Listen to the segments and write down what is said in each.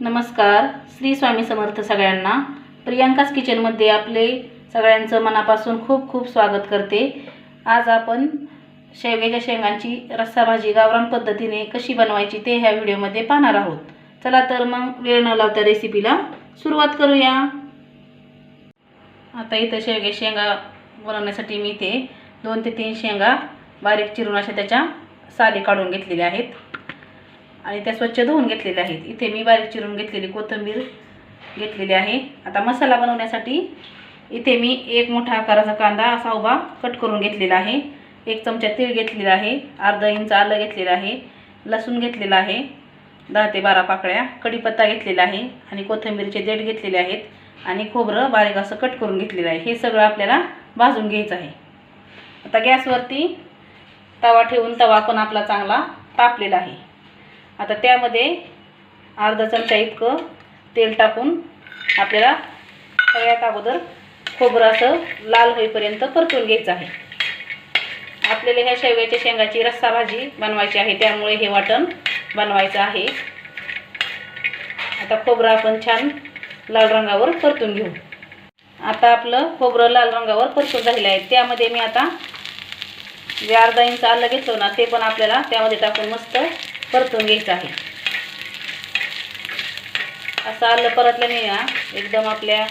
नमस्कार श्री स्वामी समर्थ सगळ्यांना. प्रियांकाच किचनमध्ये आपले सगळ्यांचं मनापासून खूप खूप स्वागत करते. आज आपण शेवग्याच्या शेंगांची रस्सा भाजी गावरान पद्धतीने कशी बनवायची ते ह्या व्हिडिओमध्ये पाहणार आहोत. चला तर मग वेळ न लावता रेसिपीला सुरुवात करूया. आता इथं शेवगे शेंगा बनवण्यासाठी मी इथे दोन ते तीन शेंगा बारीक चिरून अशा त्याच्या साली काढून घेतलेल्या आहेत. आणि त्या स्वच्छ धुवून घेतलेल्या आहेत. इथे मी बारीक चिरून घेतलेली कोथिंबीर घेतलेली आहे. आता मसाला बनवण्यासाठी इथे मी एक मोठा आकाराचा कांदा असा उभा कट करून घेतलेला आहे. एक चमचा तीळ घेतलेला आहे. अर्धा इंच आलं घेतलेलं आहे. लसूण घेतलेला आहे. दहा ते बारा पाकळ्या. कढीपत्ता घेतलेला आहे. आणि कोथिंबीरचे देठ घेतलेले आहेत. आणि खोबरं बारीक असं कट करून घेतलेलं आहे. हे सगळं आपल्याला भाजून घ्यायचं आहे. आता गॅसवरती तवा ठेवून तवा पण आपला चांगला तापलेला आहे. आता त्यामध्ये अर्धा चमचा इतकं तेल टाकून आपल्याला सगळ्यात अगोदर खोबरं असं लाल होईपर्यंत परतून घ्यायचं आहे. आपल्याला ह्या शेव्याच्या शेंगाची रस्सा भाजी बनवायची आहे त्यामुळे हे वाटण बनवायचं आहे. आता खोबरं आपण छान लाल रंगावर परतून घेऊ. आता आपलं खोबरं लाल रंगावर परतून झालेलं आहे. त्यामध्ये मी आता जे अर्धा इंच आलं घेतलं ना ते पण आपल्याला त्यामध्ये टाकून मस्त परतून घ्यायचं आहे. असं आलं परतल्याने ना एकदम आपल्या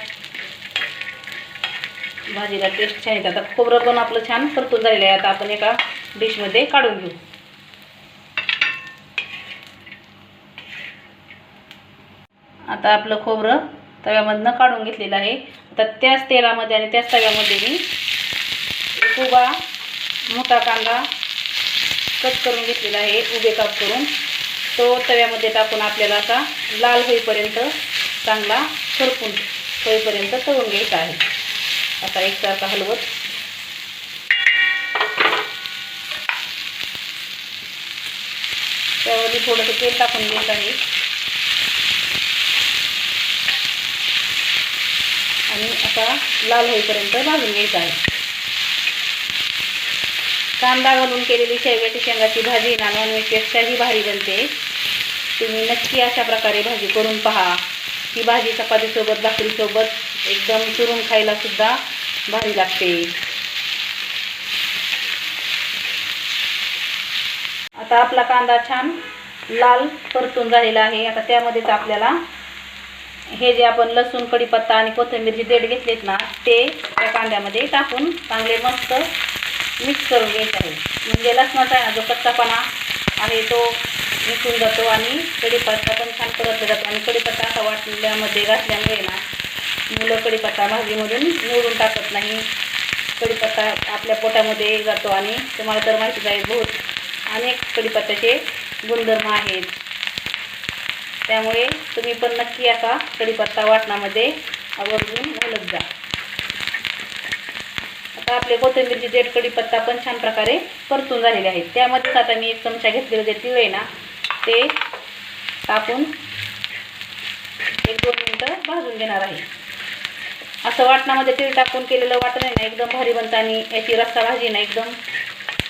भाजीला टेस्ट छान येते. आता खोबरं पण आपलं छान परतून झालेलं आहे. आता आपण एका डिशमध्ये काढून घेऊ. आता आपलं खोबरं तव्यामधनं काढून घेतलेलं आहे. आता त्याच तेलामध्ये आणि त्याच तव्यामध्ये मी एक उभा मोठा कांदा कट करून घेतलेला आहे उभे काप करून. तो तव्यामध्ये टाकून आपल्याला असा लाल होईपर्यंत चांगला सरकून होईपर्यंत तळून घ्यायचा आहे. आता एकसारखा हलवत. त्यावरती थोडंसं तेल टाकून घ्यायचं आहे. आणि असा लाल होईपर्यंत भाजून घ्यायचा आहे. कांदा घालून केलेली शेवग्याची शेंगाची भाजी ना नॉनव्हेजपेक्षाही भारी बनते. तुम्ही नक्की अशा प्रकारे भाजी करून पहा. ही भाजी चपातीसोबत भाकरीसोबत एकदम चुरून खायला सुद्धा भारी लागते. आता आपला कांदा छान लाल परतून झालेला आहे. आता त्यामध्येच आपल्याला हे जे आपण लसूण कढीपत्ता आणि कोथिंबीरचे देठ घेतलेत ना ते त्या कांद्यामध्ये टाकून चांगले मस्त मिक्स करून घ्यायचं आहे. म्हणजे लसणाचा आहे ना जो कच्चापणा आहे तो निघून जातो आणि कढीपत्ता पण छान परतला जातो. आणि कढीपत्ता असा वाटल्यामध्ये घातल्यामुळे ना मुलं कढीपत्ता भाजीमधून निवडून टाकत नाही. कढीपत्ता आपल्या पोटामध्ये जातो आणि तुम्हाला तर माहितीच आहे बहुत अनेक कढीपत्त्याचे गुणधर्म आहेत. त्यामुळे तुम्ही पण नक्की असा कढीपत्ता वाटणामध्ये आवर्जून घालत जा. आता आपले कोथिंबीरची देठ कढीपत्ता पण छान प्रकारे परतून झालेले आहेत. त्यामध्येच आता मी एक चमचा घेतलेलं जे तीळ आहे ना ते टाकून एक दोन मिनटं भाजून घेणार आहे. असं वाटणामध्ये तीळ टाकून केलेलं वाटण आहे ना एकदम भारी बनतं आणि याची रस्सा भाजी ना एकदम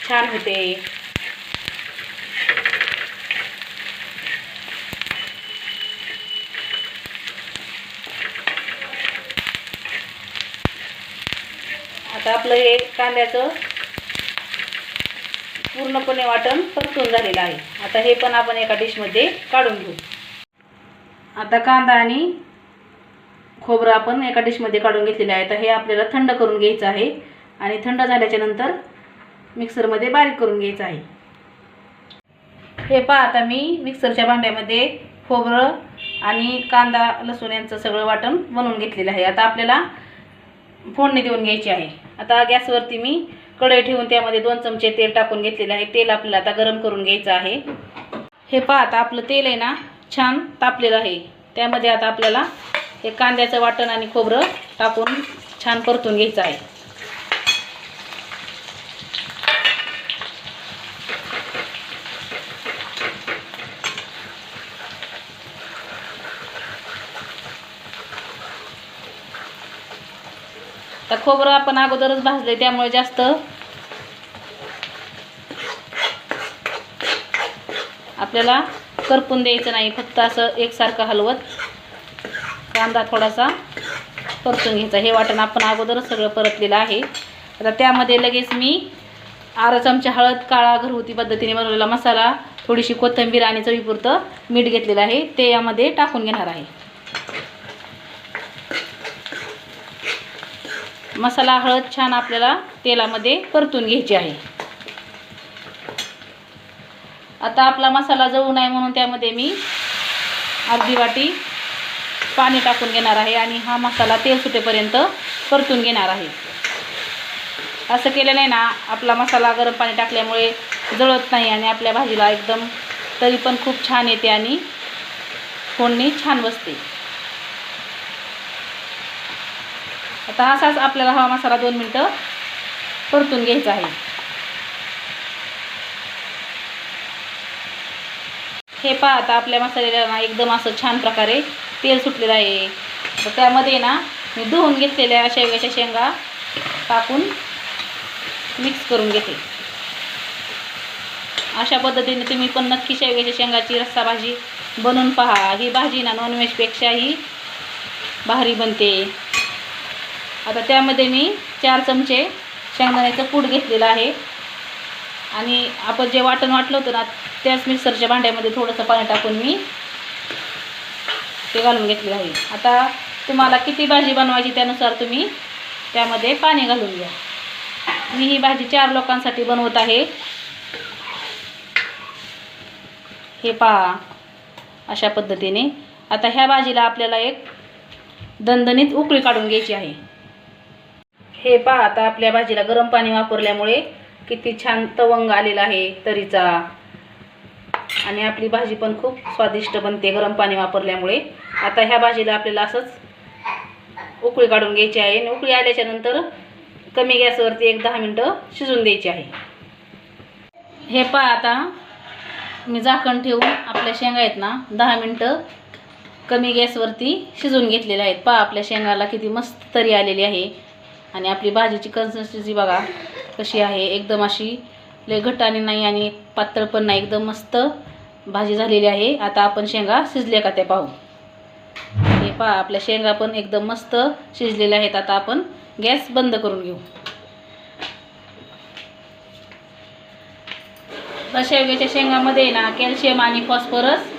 छान होते. आता आपलं हे कांद्याचं पूर्णपणे वाटण परतून झालेलं आहे. आता हे पण आपण एका डिशमध्ये काढून घेऊ. आता कांदा आणि खोबरं आपण एका डिशमध्ये काढून घेतलेलं आहे. तर हे आपल्याला थंड करून घ्यायचं आहे. आणि थंड झाल्याच्यानंतर मिक्सरमध्ये बारीक करून घ्यायचं आहे. हे पहा आता मी मिक्सरच्या भांड्यामध्ये खोबरं आणि कांदा लसूण यांचं सगळं वाटण बनवून घेतलेलं आहे. आता आपल्याला फोडणी देऊन घ्यायची आहे. आता गॅसवरती मी कढई ठेवून त्यामध्ये दोन चमचे तेल टाकून घेतलेले आहे. तेल आपल्याला आता गरम करून घ्यायचं आहे. हे पहा आता आपलं तेल आहे ना छान तापलेलं आहे. त्यामध्ये आता आपल्याला हे कांद्याचं वाटण आणि खोबरं टाकून छान परतून घ्यायचं आहे. तर खोबरं आपण अगोदरच भाजले त्यामुळे जास्त आपल्याला करपून द्यायचं नाही फक्त असं एकसारखं हलवत कांदा थोडासा परतून घ्यायचा. हे वाटण आपण अगोदरच सगळं परतलेलं आहे. आता त्यामध्ये लगेच मी अर्धा चमचा हळद काळा घरगुती पद्धतीने बनवलेला मसाला थोडीशी कोथिंबीर आणि चवीपुरतं मीठ घेतलेलं आहे. ते यामध्ये टाकून घेणार आहे. मसाला हळद छान आपल्याला तेलामध्ये परतून घ्यायची आहे. आता आपला मसाला जळू नये म्हणून त्यामध्ये मी अर्धी वाटी पाणी टाकून घेणार आहे आणि हा मसाला तेल सुटेपर्यंत परतून घेणार आहे. असं केलं नाही ना आपला मसाला गरम पाणी टाकल्यामुळे जळत नाही आणि आपल्या भाजीला एकदम तरी पण खूप छान येते आणि फोडणी छान बसते. आता असाच आपल्याला हा मसाला दोन मिनटं परतून घ्यायचा आहे. हे पहा आता आपल्या मसाल्याला ना एकदम असं छान प्रकारे तेल सुटलेलं आहे. तर त्यामध्ये ना मी धुवून घेतलेल्या शेवग्याच्या शेंगा टाकून मिक्स करून घेते. अशा पद्धतीने तुम्ही पण नक्की शेवग्याच्या शेंगाची रस्सा भाजी बनवून पहा. ही भाजी ना नॉनव्हेजपेक्षाही भारी बनते. आता त्यामध्ये मी चार चमचे शेंगदाण्याचं कूट घेतलेलं आहे. आणि आपण जे वाटण वाटलं होतं ना त्याच मिक्सरच्या भांड्यामध्ये थोडंसं पाणी टाकून मी ते घालून घेतलेलं आहे. आता तुम्हाला किती भाजी बनवायची त्यानुसार तुम्ही त्यामध्ये पाणी घालून घ्या. मी ही भाजी चार लोकांसाठी बनवत आहे. हे पहा अशा पद्धतीने. आता ह्या भाजीला आपल्याला एक दणदणीत उकळी काढून घ्यायची आहे. हे पहा आता आपल्या भाजीला गरम पाणी वापरल्यामुळे किती छान तवंग आलेला आहे तरीचा. आणि आपली भाजी पण खूप स्वादिष्ट बनते गरम पाणी वापरल्यामुळे. आता ह्या भाजीला आपल्याला असंच उकळी काढून घ्यायची आहे. आणि उकळी आल्याच्यानंतर कमी गॅसवरती एक दहा मिनटं शिजून द्यायची आहे. हे पहा आता मी झाकण ठेवून आपल्या शेंगा आहेत ना दहा मिनटं कमी गॅसवरती शिजून घेतलेल्या आहेत. पहा आपल्या शेंगाला किती मस्त तरी आलेली आहे. आणि आपली भाजीची कन्सिस्टन्सी बघा कशी आहे. एकदम अशी लय घट्टाने नाही आणि पातळ पण नाही. एकदम मस्त भाजी झालेली आहे. आता आपण शेंगा शिजल्या का त्या पाहू. हे पहा आपल्या शेंगा पण एकदम मस्त शिजलेल्या आहेत. आता आपण गॅस बंद करून घेऊ. तर शेवग्याच्या शेंगामध्ये ना कॅल्शियम आणि फॉस्फरस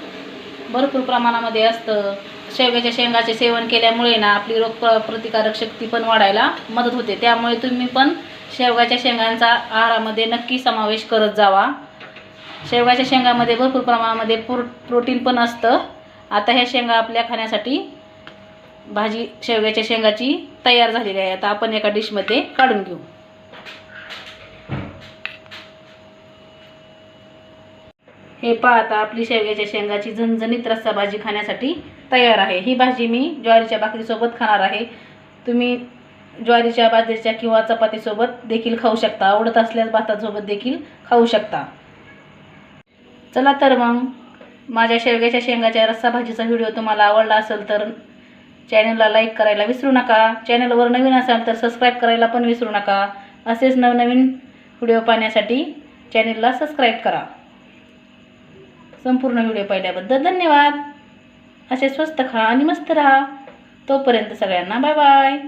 भरपूर प्रमाणामध्ये असतं. शेवग्याच्या शेंगाचे सेवन केल्यामुळे ना आपली रोग प्र प्रतिकारक शक्ती पण वाढायला मदत होते. त्यामुळे तुम्ही पण शेवगाच्या शेंगांचा आहारामध्ये नक्की समावेश करत जावा. शेवगाच्या शेंगामध्ये भरपूर प्रमाणामध्ये प्रो प्रोटीन पण असतं. आता ह्या शेंगा आपल्या खाण्यासाठी भाजी शेवग्याच्या शेंगाची तयार झालेली आहे. आता आपण एका डिशमध्ये काढून घेऊ. हे पहा आता आपली शेवग्याच्या शेंगाची झणझणीत रस्सा भाजी खाण्यासाठी तयार आहे. ही भाजी मी ज्वारीच्या भाकरीसोबत खाणार आहे. तुम्ही ज्वारीच्या बाजरीच्या किंवा चपातीसोबत देखील खाऊ शकता. आवडत असल्यास भातासोबत देखील खाऊ शकता. चला तर मग माझ्या शेवग्याच्या शेंगाच्या रस्सा भाजीचा व्हिडिओ तुम्हाला आवडला असेल तर चॅनलला लाईक करायला विसरू नका. चॅनलवर नवीन असाल तर सबस्क्राईब करायला पण विसरू नका. असेच नवनवीन व्हिडिओ पाहण्यासाठी चॅनलला सबस्क्राईब करा. संपूर्ण व्हिडिओ पाहिल्याबद्दल धन्यवाद. असे स्वस्त खा आणि मस्त राहा. तोपर्यंत सगळ्यांना बाय बाय.